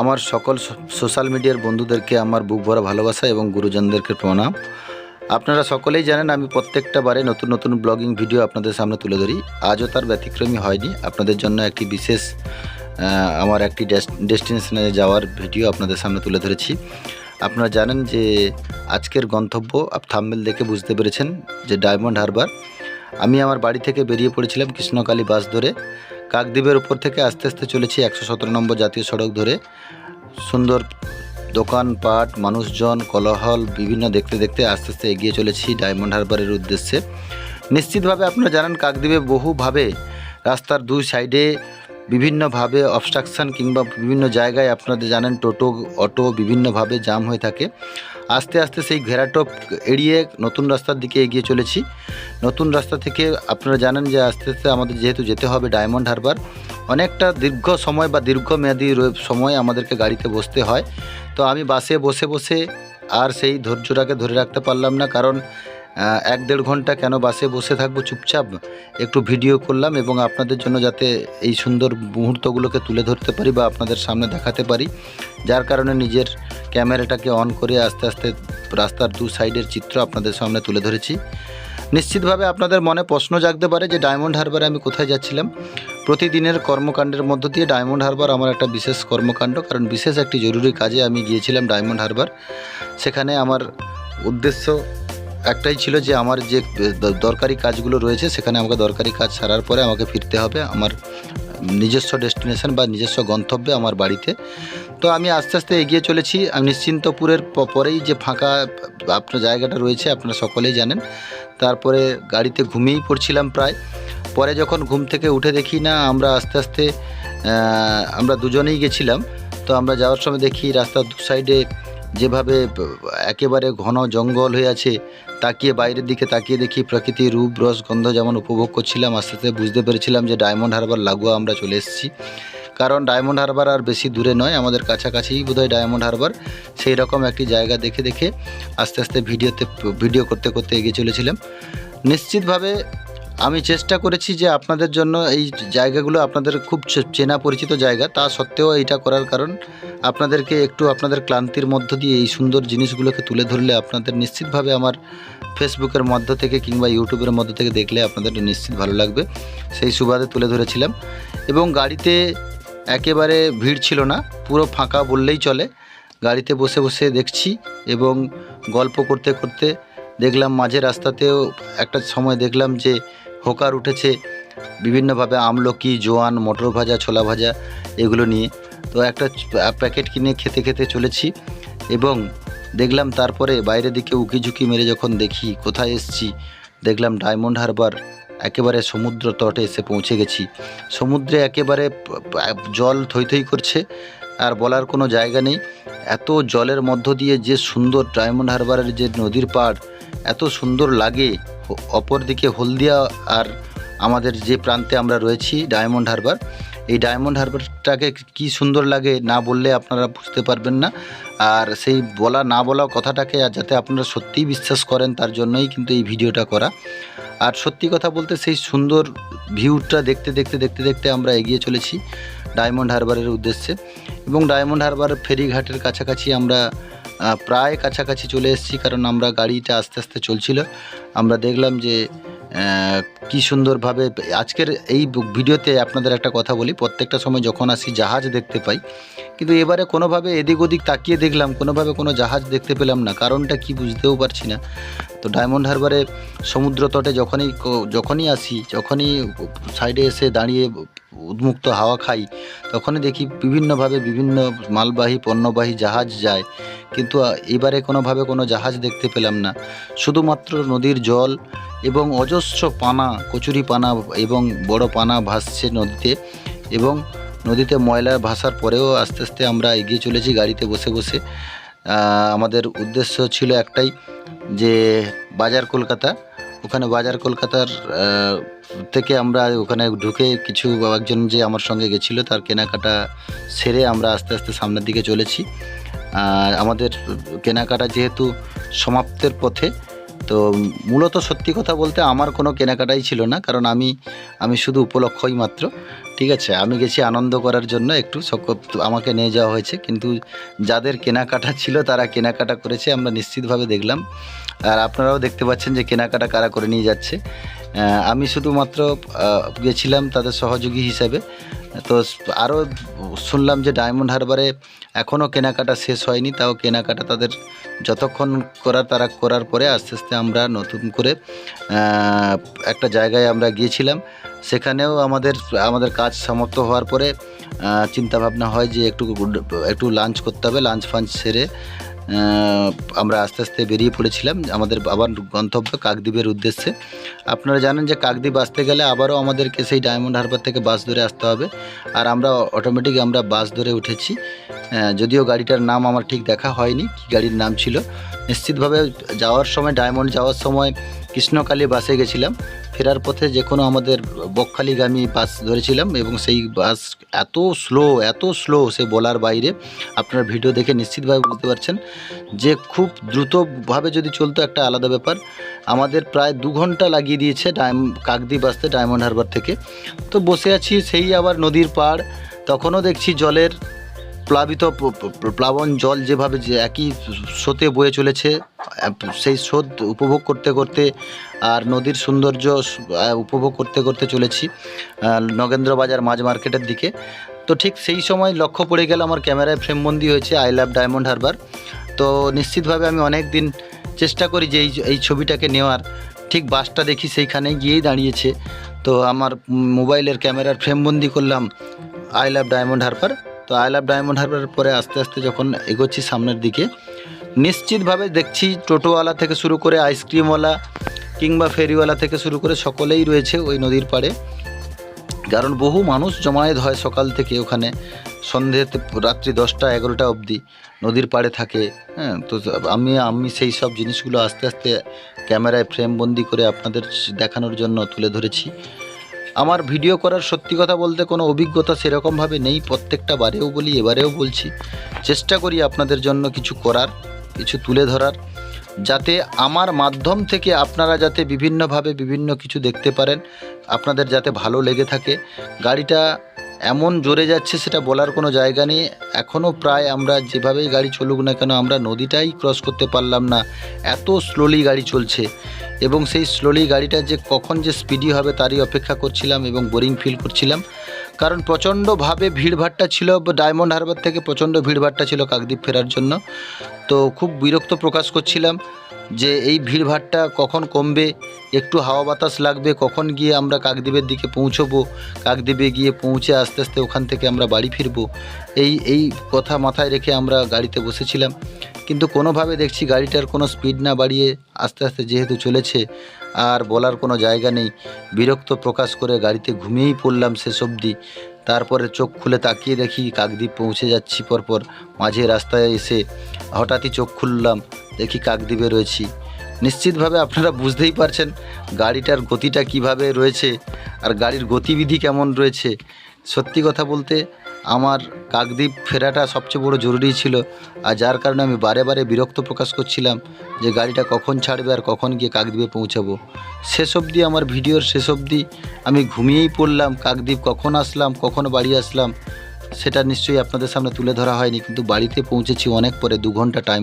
আমার সকল সোশ্যাল মিডিয়ার বন্ধুদেরকে আমার বুক ভরা ভালোবাসা এবং গুরুজনদেরকে প্রণাম। আপনারা সকলেই জানেন আমি প্রত্যেকটা বারে নতুন নতুন ব্লগিং ভিডিও আপনাদের সামনে তুলে ধরি। আজও তার ব্যতিক্রমী হয়নি। আপনাদের জন্য একটি বিশেষ আমার একটি ডেস্টিনেশনে যাওয়ার ভিডিও আপনাদের সামনে তুলে ধরেছি। আপনারা জানেন যে আজকের গন্তব্য থাম্বেল দেখে বুঝতে পেরেছেন যে ডায়মন্ড হারবার আমি আমার বাড়ি থেকে বেরিয়ে পড়েছিলাম কৃষ্ণকালী বাস ধরে। কাকদ্বীপের উপর থেকে আস্তে আস্তে চলেছি একশো সতেরো নম্বর জাতীয় সড়ক ধরে। সুন্দর দোকানপাট মানুষজন, কলহল, বিভিন্ন দেখতে দেখতে আস্তে আস্তে এগিয়ে চলেছি ডায়মন্ড হারবারের উদ্দেশ্যে। নিশ্চিতভাবে আপনারা জানেন কাকদ্বীপে বহুভাবে রাস্তার দুই সাইডে বিভিন্নভাবে অবস্ট্রাকশন কিংবা বিভিন্ন জায়গায় আপনাদের জানেন টোটো, অটো বিভিন্নভাবে জাম হয়ে থাকে। আস্তে আস্তে সেই ঘেরাটোপ এড়িয়ে নতুন রাস্তার দিকে এগিয়ে চলেছি। নতুন রাস্তা থেকে আপনারা জানেন যে আস্তে আস্তে আমাদের যেহেতু যেতে হবে ডায়মন্ড হারবার, অনেকটা দীর্ঘ সময় বা দীর্ঘমেয়াদী সময় আমাদেরকে গাড়িতে বসতে হয়। তো আমি বাসে বসে বসে আর সেই ধৈর্যটাকে ধরে রাখতে পারলাম না কারণ এক দেড় ঘণ্টা কেন বাসে বসে থাকব চুপচাপ? একটু ভিডিও করলাম এবং আপনাদের জন্য যাতে এই সুন্দর মুহূর্তগুলোকে তুলে ধরতে পারি বা আপনাদের সামনে দেখাতে পারি। যার কারণে নিজের ক্যামেরাটাকে অন করে আস্তে আস্তে রাস্তার দু সাইডের চিত্র আপনাদের সামনে তুলে ধরেছি। নিশ্চিতভাবে আপনাদের মনে প্রশ্ন জাগতে পারে যে ডায়মন্ড হারবারে আমি কোথায় যাচ্ছিলাম। প্রতিদিনের কর্মকাণ্ডের মধ্য দিয়ে ডায়মন্ড হারবার আমার একটা বিশেষ কর্মকাণ্ড, কারণ বিশেষ একটি জরুরি কাজে আমি গিয়েছিলাম ডায়মন্ড হারবার সেখানে আমার উদ্দেশ্য একটাই ছিল যে আমার যে দরকারি কাজগুলো রয়েছে, সেখানে আমাকে দরকারি কাজ সারার পরে আমাকে ফিরতে হবে আমার নিজস্ব ডেস্টিনেশন বা নিজস্ব গন্তব্যে আমার বাড়িতে। তো আমি আস্তে আস্তে এগিয়ে চলেছি। আমি নিশ্চিন্তপুরের পরেই যে ফাঁকা, আপনার জায়গাটা রয়েছে, আপনারা সকলেই জানেন। তারপরে গাড়িতে ঘুমিয়েই পড়ছিলাম প্রায়। পরে যখন ঘুম থেকে উঠে দেখি, না, আমরা আস্তে আস্তে আমরা দুজনেই গেছিলাম। তো আমরা যাওয়ার সময় দেখি রাস্তার দু সাইডে যেভাবে একেবারে ঘন জঙ্গল হয়ে আছে, তাকিয়ে বাইরের দিকে তাকিয়ে দেখি প্রকৃতির রূপ রস গন্ধ যেমন উপভোগ করছিলাম, আস্তে আস্তে বুঝতে পেরেছিলাম যে ডায়মন্ড হারবার লাগোয়া আমরা চলে এসেছি। কারণ ডায়মন্ড হারবার আর বেশি দূরে নয়, আমাদের কাছাকাছিই বোধহয় ডায়মন্ড হারবার। সেই রকম একটি জায়গা দেখে দেখে আস্তে আস্তে ভিডিওতে, ভিডিও করতে করতে এগিয়ে চলেছিলাম। নিশ্চিতভাবে আমি চেষ্টা করেছি যে আপনাদের জন্য এই জায়গাগুলো আপনাদের খুব চেনা পরিচিত জায়গা। তা সত্ত্বেও এইটা করার কারণ আপনাদেরকে একটু আপনাদের ক্লান্তির মধ্য দিয়ে এই সুন্দর জিনিসগুলোকে তুলে ধরলে আপনাদের নিশ্চিতভাবে আমার ফেসবুকের মধ্য থেকে কিংবা ইউটিউবের মধ্য থেকে দেখলে আপনাদের নিশ্চিত ভালো লাগবে। সেই সুবাদে তুলে ধরেছিলাম। এবং গাড়িতে একেবারে ভিড় ছিল না, পুরো ফাঁকা বললেই চলে। গাড়িতে বসে বসে দেখছি এবং গল্প করতে করতে দেখলাম মাঝে রাস্তাতেও একটা সময় দেখলাম যে হোকার উঠেছে বিভিন্নভাবে আমলকি, জোয়ান, মটর ভাজা, ছোলা ভাজা এগুলো নিয়ে। তো একটা প্যাকেট কিনে খেতে খেতে চলেছি এবং দেখলাম তারপরে বাইরে দিকে উকি ঝুঁকি মেরে যখন দেখি কোথায় এসছি, দেখলাম ডায়মন্ড হারবার একেবারে সমুদ্র তটে এসে পৌঁছে গেছি। সমুদ্রে একেবারে জল থই থই করছে আর বলার কোনো জায়গা নেই। এত জলের মধ্য দিয়ে যে সুন্দর ডায়মন্ড হারবারের যে নদীর পাড় এত সুন্দর লাগে অপরদিকে হলদিয়া আর আমাদের যে প্রান্তে আমরা রয়েছি ডায়মন্ড হারবার এই ডায়মন্ড হারবারটাকে কি সুন্দর লাগে না বললে আপনারা বুঝতে পারবেন না। আর সেই বলা না বলা কথাটাকে যাতে আপনারা সত্যিই বিশ্বাস করেন, তার জন্যই কিন্তু এই ভিডিওটা করা। আর সত্যি কথা বলতে সেই সুন্দর ভিউটা দেখতে দেখতে দেখতে দেখতে আমরা এগিয়ে চলেছি ডায়মন্ড হারবারের উদ্দেশ্যে। এবং ডায়মন্ড হারবার ফেরিঘাটের কাছাকাছি আমরা প্রায় কাছাকাছি চলে এসেছি কারণ আমরা গাড়িটা আস্তে আস্তে চলছিল। আমরা দেখলাম যে কি সুন্দরভাবে আজকের এই ভিডিওতে আপনাদের একটা কথা বলি। প্রত্যেকটা সময় যখন আসি জাহাজ দেখতে পাই, কিন্তু এবারে কোনোভাবে এদিক ওদিক তাকিয়ে দেখলাম, কোনোভাবে কোনো জাহাজ দেখতে পেলাম না। কারণটা কি বুঝতেও পারছি না। তো ডায়মন্ড হারবারে সমুদ্র তটে যখনই যখনই আসি, যখনই সাইডে এসে দাঁড়িয়ে উন্মুক্ত হাওয়া খাই, তখনই দেখি বিভিন্নভাবে বিভিন্ন মালবাহী, পণ্যবাহী জাহাজ যায়। কিন্তু এবারে কোনোভাবে কোনো জাহাজ দেখতে পেলাম না। শুধুমাত্র নদীর জল এবং অজস্র পানা, কচুরি পানা এবং বড় পানা ভাসছে নদীতে এবং নদীতে ময়লা ভাসার পরেও আস্তে আস্তে আমরা এগিয়ে চলেছি গাড়িতে বসে বসে। আমাদের উদ্দেশ্য ছিল একটাই যে বাজার কলকাতা। ওখানে বাজার কলকাতার থেকে আমরা ওখানে ঢুকে কিছু একজন যে আমার সঙ্গে গেছিল তার কেনাকাটা সেরে আমরা আস্তে আস্তে সামনের দিকে চলেছি। আমাদের কেনাকাটা যেহেতু সমাপ্তের পথে তো মূলত সত্যি কথা বলতে আমার কোনো কেনাকাটাই ছিল না, কারণ আমি আমি শুধু উপলক্ষই মাত্র, ঠিক আছে? আমি গেছি আনন্দ করার জন্য, একটু আমাকে নিয়ে যাওয়া হয়েছে, কিন্তু যাদের কেনাকাটা ছিল তারা কেনাকাটা করেছে, আমরা নিশ্চিতভাবে দেখলাম। আর আপনারাও দেখতে পাচ্ছেন যে কেনাকাটা কারা করে নিয়ে যাচ্ছে। আমি শুধুমাত্র গেছিলাম তাদের সহযোগী হিসেবে তো আরও শুনলাম যে ডায়মন্ড হারবারে এখনও কেনাকাটা শেষ হয়নি, তাও কেনাকাটা তাদের যতক্ষণ করার তারা করার পরে আস্তে আস্তে আমরা নতুন করে একটা জায়গায় আমরা গিয়েছিলাম। সেখানেও আমাদের আমাদের কাজ সমাপ্ত হওয়ার পরে চিন্তা ভাবনা হয় যে একটু একটু লাঞ্চ করতে হবে, লাঞ্চ ফাঞ্চ সেরে আমরা আস্তে আস্তে বেরিয়ে পড়েছিলাম আমাদের আবার গন্তব্য কাকদ্বীপের উদ্দেশ্যে। আপনারা জানেন যে কাকদ্বীপ আসতে গেলে আবারও আমাদেরকে সেই ডায়মন্ড হারবার থেকে বাস ধরে আসতে হবে। আর আমরা অটোমেটিক আমরা বাস ধরে উঠেছি। যদিও গাড়িটার নাম আমার ঠিক দেখা হয়নি, কি গাড়ির নাম ছিল। নিশ্চিতভাবে যাওয়ার সময়, ডায়মন্ড যাওয়ার সময় কৃষ্ণকালী বাসে গেছিলাম। ফেরার পথে যে কোনো আমাদের বকখালিগামী বাস ধরেছিলাম এবং সেই বাস এত স্লো এত স্লো সে বলার বাইরে আপনারা ভিডিও দেখে নিশ্চিতভাবে বুঝতে পারছেন যে খুব দ্রুতভাবে যদি চলতো একটা আলাদা ব্যাপার। আমাদের প্রায় দু ঘণ্টা লাগিয়ে দিয়েছে ডায়ম, কাকদ্বীপ আসতে ডায়মন্ড হারবার থেকে। তো বসে আছি সেই আবার নদীর পাড়, তখনও দেখছি জলের প্লাবিত প্লাবন জল যেভাবে যে একই স্রোতে বয়ে চলেছে সেই স্রোত উপভোগ করতে করতে আর নদীর সৌন্দর্য উপভোগ করতে করতে চলেছি আহ, নগেন্দ্র বাজার মাঝ মার্কেটের দিকে। তো ঠিক সেই সময় লক্ষ্য পড়ে গেল আমার ক্যামেরায় ফ্রেমবন্দি হয়েছে আই লাভ ডায়মন্ড হারবার তো নিশ্চিতভাবে আমি অনেক দিন চেষ্টা করি যে এই এই ছবিটাকে নেওয়ার। ঠিক বাসটা দেখি সেইখানে গিয়েই দাঁড়িয়েছে। তো আমার মোবাইলের ক্যামেরার ফ্রেমবন্দি করলাম আই লাভ ডায়মন্ড হারবার তো আই লাভ ডায়মন্ড হারবারের পরে আস্তে আস্তে যখন এগোচ্ছি সামনের দিকে, নিশ্চিতভাবে দেখছি টোটোওয়ালা থেকে শুরু করে আইসক্রিমওয়ালা কিংবা ফেরিওয়ালা থেকে শুরু করে সকলেই রয়েছে ওই নদীর পাড়ে। কারণ বহু মানুষ জমায়েত হয় সকাল থেকে ওখানে সন্ধেতে রাত্রি দশটা এগারোটা অবধি নদীর পাড়ে থাকে। হ্যাঁ তো আমি আমি সেই সব জিনিসগুলো আস্তে আস্তে ক্যামেরায় ফ্রেমবন্দি করে আপনাদের দেখানোর জন্য তুলে ধরেছি। আমার ভিডিও করার সত্যি কথা বলতে কোনো অভিজ্ঞতা সেরকমভাবে নেই প্রত্যেকটা বারেও বলি, এবারেও বলছি। চেষ্টা করি আপনাদের জন্য কিছু করার, কিছু তুলে ধরার, যাতে আমার মাধ্যম থেকে আপনারা যাতে বিভিন্নভাবে বিভিন্ন কিছু দেখতে পারেন, আপনাদের যাতে ভালো লেগে থাকে। গাড়িটা এমন জোরে যাচ্ছে সেটা বলার কোনো জায়গা নেই। এখনও প্রায় আমরা যেভাবেই গাড়ি চলুক না কেন, আমরা নদীটাই ক্রস করতে পারলাম না। এত স্লোলি গাড়ি চলছে। এবং সেই স্লোলি গাড়িটা যে কখন যে স্পিডি হবে তারই অপেক্ষা করছিলাম এবং বোরিং ফিল করছিলাম। কারণ প্রচণ্ডভাবে ভিড়ভাট্টা ছিল ডায়মন্ড হারবার থেকে প্রচণ্ড ভিড়ভাট্টা ছিল কাকদ্বীপ ফেরার জন্য। তো খুব বিরক্ত প্রকাশ করছিলাম। যে এই ভিড়ভাট্টা কখন কমবে, একটু হাওয়া বাতাস লাগবে, কখন গিয়ে আমরা কাকদ্বীপের দিকে পৌঁছবো, কাকদ্বীপে গিয়ে পৌঁছে আস্তে আস্তে ওখান থেকে আমরা বাড়ি ফিরবো, এই এই কথা মাথায় রেখে আমরা গাড়িতে বসেছিলাম। কিন্তু কোনোভাবে দেখছি গাড়িটার কোনো স্পিড না বাড়িয়ে আস্তে আস্তে যেহেতু চলেছে, আর বলার কোনো জায়গা নেই। বিরক্ত প্রকাশ করে গাড়িতে ঘুমিয়েই পড়লাম শেষ অবধি। তারপরে চোখ খুলে তাকিয়ে দেখি কাকদ্বীপ পৌঁছে যাচ্ছি পরপর। মাঝে রাস্তায় এসে হঠাৎই চোখ খুললাম, দেখি কাকদ্বীপে রয়েছি। নিশ্চিতভাবে আপনারা বুঝতেই পারছেন গাড়িটার গতিটা কীভাবে রয়েছে আর গাড়ির গতিবিধি কেমন রয়েছে। সত্যি কথা বলতে আমার কাকদ্বীপ ফেরাটা সবচেয়ে বড় জরুরি ছিল আর যার কারণে আমি বারে বারে বিরক্ত প্রকাশ করছিলাম যে গাড়িটা কখন ছাড়বে আর কখন গিয়ে কাকদ্বীপে পৌঁছাবো। শেষ অবধি আমার ভিডিওর শেষ অবধি আমি ঘুমিয়েই পড়লাম, কাকদ্বীপ কখন আসলাম, কখন বাড়ি আসলাম, সেটা নিশ্চয়ই আপনাদের সামনে তুলে ধরা হয়নি, কিন্তু বাড়িতে পৌঁছেছি অনেক পরে, দু ঘণ্টা টাইম